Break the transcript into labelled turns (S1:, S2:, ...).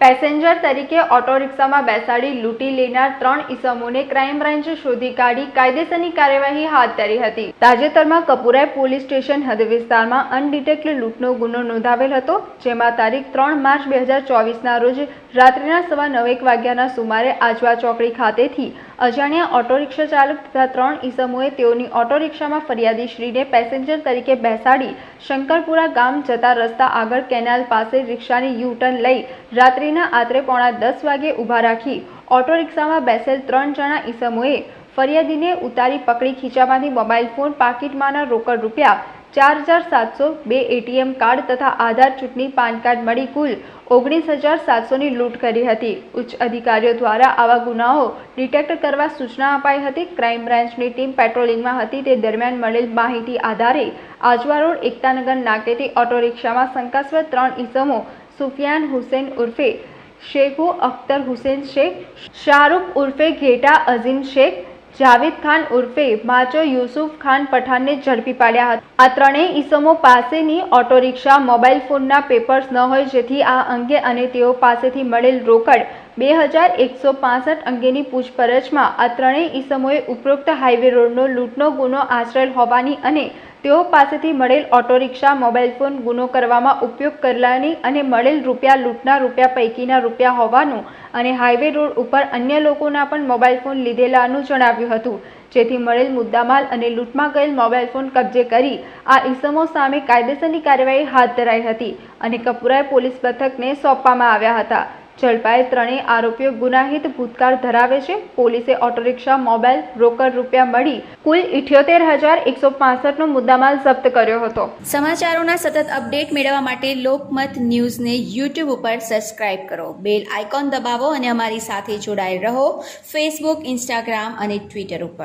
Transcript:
S1: Passenger તરીકે auto રિક્ષામાં બેસાડી લૂંટી લેનાર ત્રણ ઇસમોને ક્રાઇમ બ્રાન્ચે શોધી કાઢી કાયદેસરની કાર્યવાહી હાથ ધરી હતી. તાજેતરમાં કપુરાઈ પોલીસ સ્ટેશન હદ વિસ્તારમાં અનડિટેક્ટેડ લૂંટનો ગુનો નોંધાવેલ હતો, જેમાં તારીખ ત્રણ માર્ચ બે હજાર રોજ રાત્રિના સવા નવેક વાગ્યાના સુમારે આજવા ચોકડી ખાતેથી અજાણ્યા ઓટો રિક્ષા ચાલક તથા ત્રણ ઈસમોએ તેઓની ઓટો રિક્ષામાં ફરિયાદી શ્રીને પેસેન્જર તરીકે બેસાડી શંકરપુરા ગામ જતા રસ્તા આગળ કેનાલ પાસે રિક્ષાની યુ ટર્ન લઈ રાત્રિના આશરે પોણા દસ વાગે ઊભા રાખી ઓટો રિક્ષામાં બેસેલ ત્રણ જણા ઈસમોએ ફરિયાદીને ઉતારી પકડી ખીચામાંથી મોબાઈલ ફોન પાકીટમાંના રોકડ રૂપિયા ચાર હજાર સાતસો બે એટીએમ કાર્ડ તથા આધાર ચૂંટણી પાન કાર્ડ મળી કુલ ઓગણીસ હજાર સાતસોની લૂંટ કરી હતી. ઉચ્ચ અધિકારીઓ દ્વારા આવા ગુનાઓ ડિટેક્ટ કરવા સૂચના અપાઈ હતી. ક્રાઇમ બ્રાન્ચની ટીમ પેટ્રોલિંગમાં હતી. તે દરમિયાન મળેલ માહિતી આધારે આજવા રોડ એકતાનગર નાકેથી ઓટો રિક્ષામાં શંકાસ્પદ ત્રણ ઈસમો સુફિયાન હુસેન ઉર્ફે શેખો અખ્તર હુસેન શેખ, શાહરૂખ ઉર્ફે ઘેટા અઝીમ શેખ, જાવેદ ખાન ઉર્ફે માચો યુસુફ ખાન પઠાણને ઝડપી પાડ્યા હતા. આ ત્રણેય ઈસમો પાસેની ઓટો રિક્ષા મોબાઈલ ફોનના પેપર્સ ન હોય જેથી આ અંગે અને તેઓ પાસેથી મળેલ રોકડ બે હજાર એકસો પાસઠ અંગેની પૂછપરછમાં આ ત્રણેય ઈસમોએ ઉપરોક્ત હાઈવે રોડનો લૂંટનો ગુનો આચરેલ હોવાની અને તેઓ પાસેથી મળેલ ઓટો રિક્ષા મોબાઈલ ફોન, ગુનો કરવામાં ઉપયોગ કરેલાની અને મળેલ રૂપિયા લૂંટના રૂપિયા, પૈકીના રૂપિયા હોવાનું અને હાઈવે રોડ ઉપર અન્ય લોકોના પણ મોબાઈલ ફોન લીધેલાનું જણાવ્યું હતું. જેથી મળેલ મુદ્દામાલ અને લૂંટમાં ગયેલ મોબાઈલ ફોન કબજે કરી આ ઈસમો સામે કાયદેસરની કાર્યવાહી હાથ ધરાઈ હતી અને કપૂરાએ પોલીસ મથકને સોંપવામાં આવ્યા હતા. ઝડપાયેલ ત્રણેય આરોપીઓ ગુનાહિત ભૂતકાળ ધરાવે છે. પોલીસે ઓટો રિક્ષા મોબાઈલ, રોકડ રૂપિયા મળી કુલ ઇઠ્યોતેર હજાર એકસો પાસઠનો મુદ્દામાલ જપ્ત કર્યો હતો.
S2: સમાચારોના સતત અપડેટ મેળવવા માટે લોકમત ન્યૂઝને યુટ્યુબ ઉપર સબસ્ક્રાઇબ કરો. બેલ આઇકોન દબાવો અને અમારી સાથે જોડાયેલ રહો. ફેસબુક, ઇન્સ્ટાગ્રામ અને ટ્વિટર ઉપર.